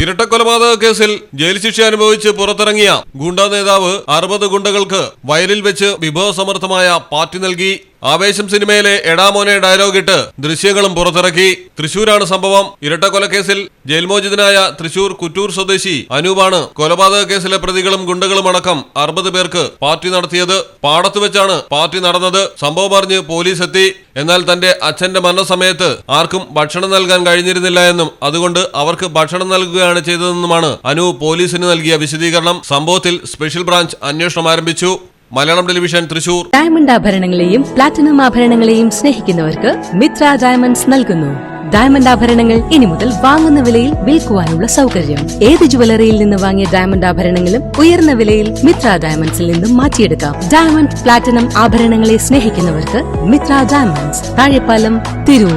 ഇരട്ടക്കൊലപാതക കേസിൽ ജയിൽ ശിക്ഷ അനുഭവിച്ച് പുറത്തിറങ്ങിയ ഗുണ്ടാ നേതാവ് അറുപത് ഗുണ്ടകൾക്ക് വയലിൽ വെച്ച് വിഭവസമർത്ഥമായ പാർട്ടി നൽകി ആവേശം സിനിമയിലെ എടാമോനെ ഡയലോഗ് ഇട്ട് ദൃശ്യങ്ങളും പുറത്തിറക്കി. തൃശൂരാണ് സംഭവം. ഇരട്ടക്കൊലക്കേസിൽ ജയിൽമോചിതനായ തൃശൂർ കുറ്റൂർ സ്വദേശി അനൂപാണ് കൊലപാതക കേസിലെ പ്രതികളും ഗുണ്ടകളും അടക്കം അറുപത് പേർക്ക് പാർട്ടി നടത്തിയത്. പാടത്ത് വെച്ചാണ് പാർട്ടി നടന്നത്. സംഭവം അറിഞ്ഞ് പോലീസ് എത്തി എന്നാൽ തന്റെ അച്ഛന്റെ മരണസമയത്ത് ആർക്കും ഭക്ഷണം നൽകാൻ കഴിഞ്ഞിരുന്നില്ല എന്നും അതുകൊണ്ട് അവർക്ക് ഭക്ഷണം നൽകുകയാണ് ചെയ്തതെന്നുമാണ് അനു പോലീസിന് നൽകിയ വിശദീകരണം. സംഭവത്തിൽ സ്പെഷ്യൽ ബ്രാഞ്ച് അന്വേഷണം ആരംഭിച്ചു. മലയാളം ടെലിവിഷൻ തൃശൂർ. ഡയമണ്ട് ആഭരണങ്ങളെയും പ്ലാറ്റിനം ആഭരണങ്ങളെയും സ്നേഹിക്കുന്നവർക്ക് മിത്ര ഡയമണ്ട്സ് നൽകുന്നു. ഡയമണ്ട് ആഭരണങ്ങൾ ഇനി മുതൽ വാങ്ങുന്ന വിലയിൽ വിൽക്കുവാനുള്ള സൗകര്യം. ഏത് ജുവലറിയിൽ നിന്ന് വാങ്ങിയ ഡയമണ്ട് ആഭരണങ്ങളും ഉയർന്ന വിലയിൽ മിത്ര ഡയമണ്ട്സിൽ നിന്നും മാറ്റിയെടുക്കാം. ഡയമണ്ട് പ്ലാറ്റിനം ആഭരണങ്ങളെ സ്നേഹിക്കുന്നവർക്ക് മിത്ര ഡയമണ്ട്സ് താഴെപ്പാലം തിരൂർ.